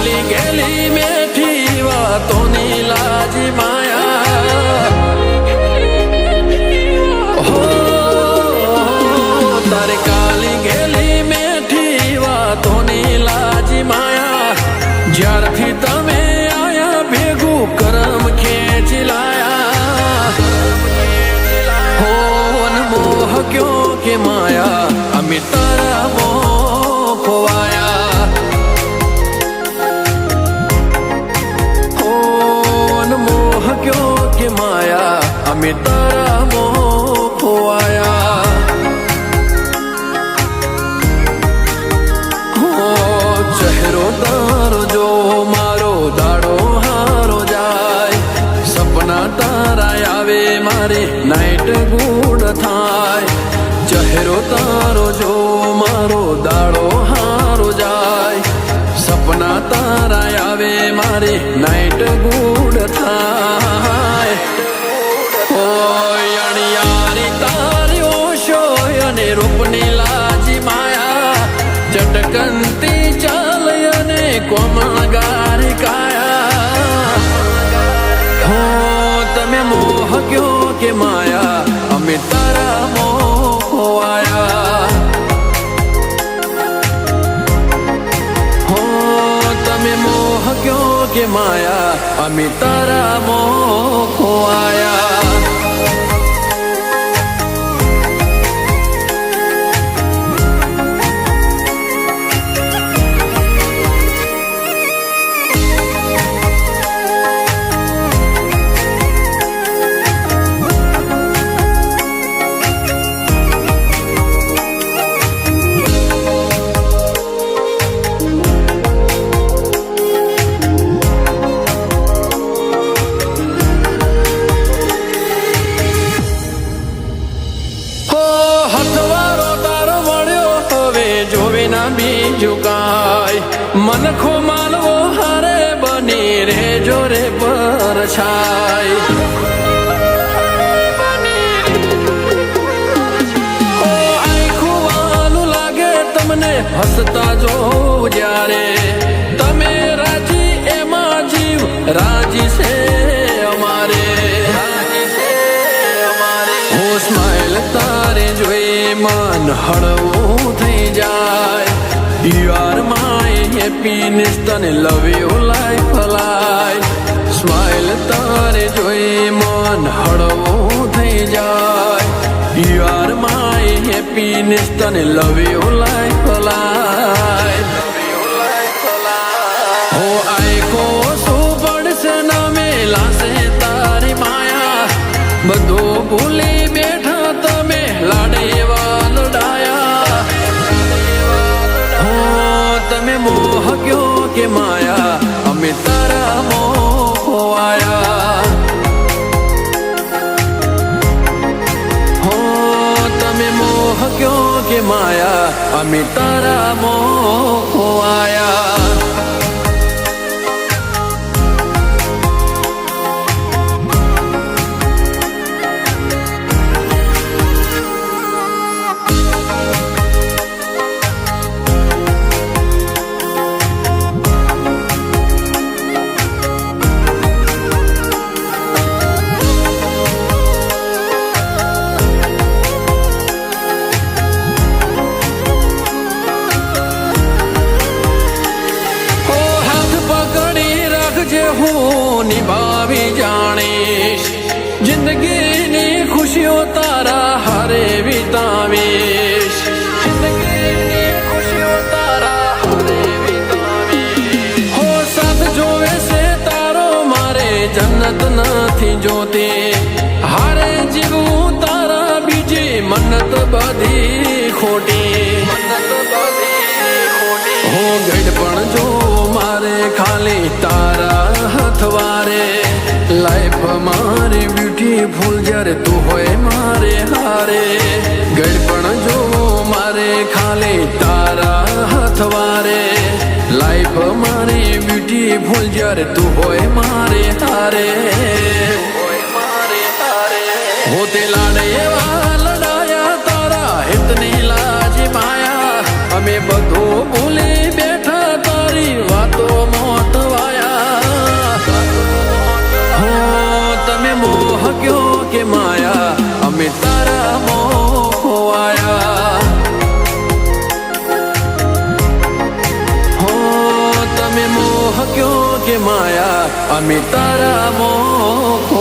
गली गली में फीवा तो नीलाज माया। हो, तारे में ठीवा तो नीलाज माया। જ્યારથી તમે આયા ભેગું કરમ તારા આવે મારે નાઈટ ગુડ થાય. ચહેરો તારો જો મારો દાડો હારો જાય. સપના તારા આવે મારે નાઈટ ગુડ થાય. અણિયારી તાર્યો ઓશો અને રૂપની લાજી માયા. ચટકંતી ચાલ અને કોમળ કે માયા, અમે તારા મોહ ખોવાયા હો, તમે મોહ કયો કે માયા, અમે તારા ખોવાયા મન ખો માલવો હારે બની રે જોરે પર છાય. ઓ આખું વાલું લાગે તમને હસતા જો જ્યારે. તમે રાજી એમાં જીવ, રાજી છે મન હળવું થઈ જાય. યુઆર માય હેપીનેસ તને love you life life smile તારે જોઈ મન હળવું થઈ જાય. યુઆર માય હેપીનેસ તને લવ યુ કે માયા, અમે તારા મોહ ખોવાયા હો, તમે મોહ કયો કે માયા, અમે તારા મોહ હું નિભાવી જાણીશ. જિંદગીની ખુશીઓ તારા હારે વિતાવીશ. જિંદગીની ખુશીઓ તારા હારે વિતાવીશ. તારો, મારે જન્નત નથી જોતી. હારે જીવું તારા બીજી મન્નત બધી ખોટી. હું ગઢ પણ જો મારે ખાલી તારા લાઈફ મારી બ્યુટીફુલ જ્યારે તું હોય મારે હારે ગઢ પણ જો મારે ખાલી તારા હથવારે લાઈફ મારી બ્યુટીફુલ જ્યારે તું હોય મારે હારે હોય મારે હારે હોતે લાડ એવા તમે મોહ કયો